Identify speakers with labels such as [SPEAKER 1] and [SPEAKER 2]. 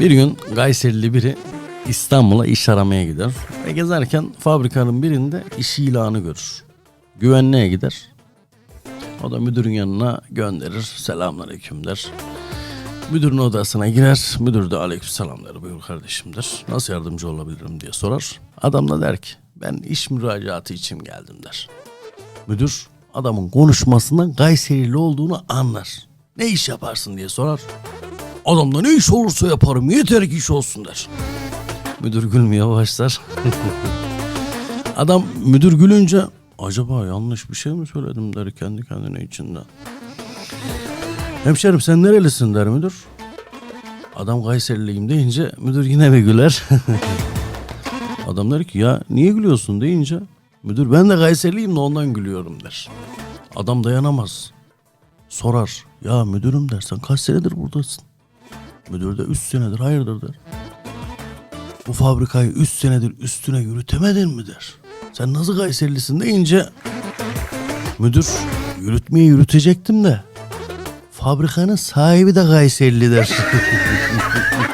[SPEAKER 1] Bir gün Gayserili biri İstanbul'a iş aramaya gider. Ve gezerken fabrikanın birinde iş ilanı görür. Güvenliğe gider. O da müdürün yanına gönderir. Selamünaleyküm der. Müdürün odasına girer. Müdür de aleykümselam der. Buyur kardeşim der. Nasıl yardımcı olabilirim diye sorar. Adam da der ki ben iş müracaatı için geldim der. Müdür adamın konuşmasından Gayserili olduğunu anlar. Ne iş yaparsın diye sorar. Adam da ne iş olursa yaparım yeter ki iş olsun der. Müdür gülmeye başlar. Adam müdür gülünce acaba yanlış bir şey mi söyledim der kendi kendine içinden. Hemşerim sen nerelisin der müdür. Adam Kayseriliyim deyince müdür yine bir güler. Adam der ki ya niye gülüyorsun deyince müdür ben de Kayseriliyim de ondan gülüyorum der. Adam dayanamaz. Sorar ya müdürüm der sen kaç senedir buradasın? Müdür de 3 senedir hayırdır der. Bu fabrikayı 3 senedir üstüne yürütemedin mi der. Sen nasıl Kayserilisin deyince müdür yürütmeyi yürütecektim de fabrikanın sahibi de Kayserili der.